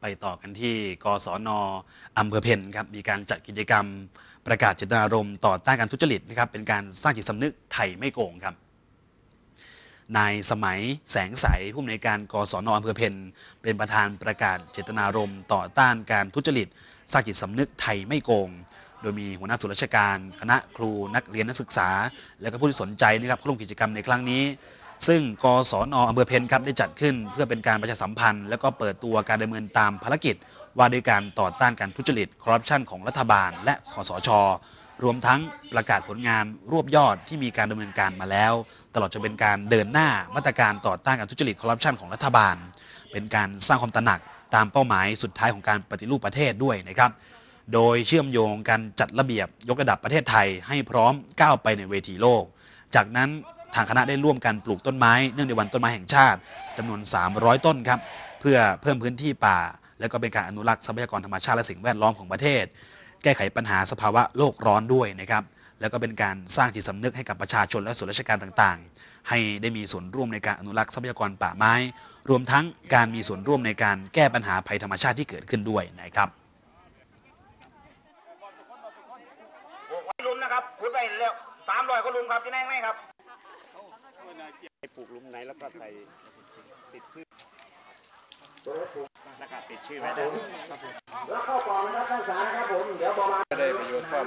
ไปต่อกันที่กศนอำเภอเพนครับมีการจัดกิจกรรมประกาศเจตนารมณ์ต่อต้านการทุจริตนะครับเป็นการสร้างจิตสำนึกไทยไม่โกงครับนายสมัยแสงใสผู้อำนวยการกศนอำเภอเพนเป็นประธานประกาศเจตนารมณ์ต่อต้านการทุจริตสร้างจิตสำนึกไทยไม่โกง โดยมีหัวหน้าส่วนราชการ คณะครูนักเรียนนักศึกษา และก็ผู้ที่สนใจนะครับเข้าร่วมกิจกรรมในครั้งนี้ ซึ่งกศนอำเภอเพนครับได้จัดขึ้น เพื่อเป็นการประชาสัมพันธ์ และก็เปิดตัวการดำเนินตามภารกิจ ว่าด้วยการต่อต้านการทุจริตคอร์รัปชันของรัฐบาล และคอสช รวมทั้งประกาศผลงานรวบยอดที่มีการดำเนินการมาแล้ว ตลอดจนเป็นการเดินหน้ามาตรการต่อต้านการทุจริตคอร์รัปชันของรัฐบาล เป็นการสร้างความตระหนักตามเป้าหมายสุดท้ายของการปฏิรูปประเทศด้วยนะครับโดยเชื่อมโยงการจัดระเบียบยกระดับประเทศไทยให้พร้อมก้าวไปในเวทีโลก จากนั้นางคณะได้ร่วมกันปลูกต้นไม้เนื่องในวันต้นไม้แห่งชาติจำนวน 300 ต้นครับเพื่อเพิ่มพื้นที่ป่า และก็เป็นการอนุรักษ์ทรัพยากรธรรมชาติและสิ่งแวดล้อมของประเทศ แก้ไขปัญหาสภาวะโลกร้อนด้วยนะครับแล้วก็เป็นการสร้างจิตสำนึกให้กับประชาชนและส่วนราชการต่างๆ ให้ได้มีส่วนร่วมในการอนุรักษ์ทรัพยากรป่าไม้ รวมทั้งการมีส่วนร่วมในการแก้ปัญหาภัยธรรมชาติที่เกิดขึ้นด้วยนะครับลุมนะครับขุดไปแล้วสามร้อยก็ลุมครับจะแน่งไหมครับ ปปลูกหลุมไหนแล้วก็ใส่ติดชื่อแล้วก็ติดชื่อไว้ได้แล้วเข้ากล่องนะครับทั้งสารนะครับผมเดี๋ยวบอกมาได้ประโยชน์ความ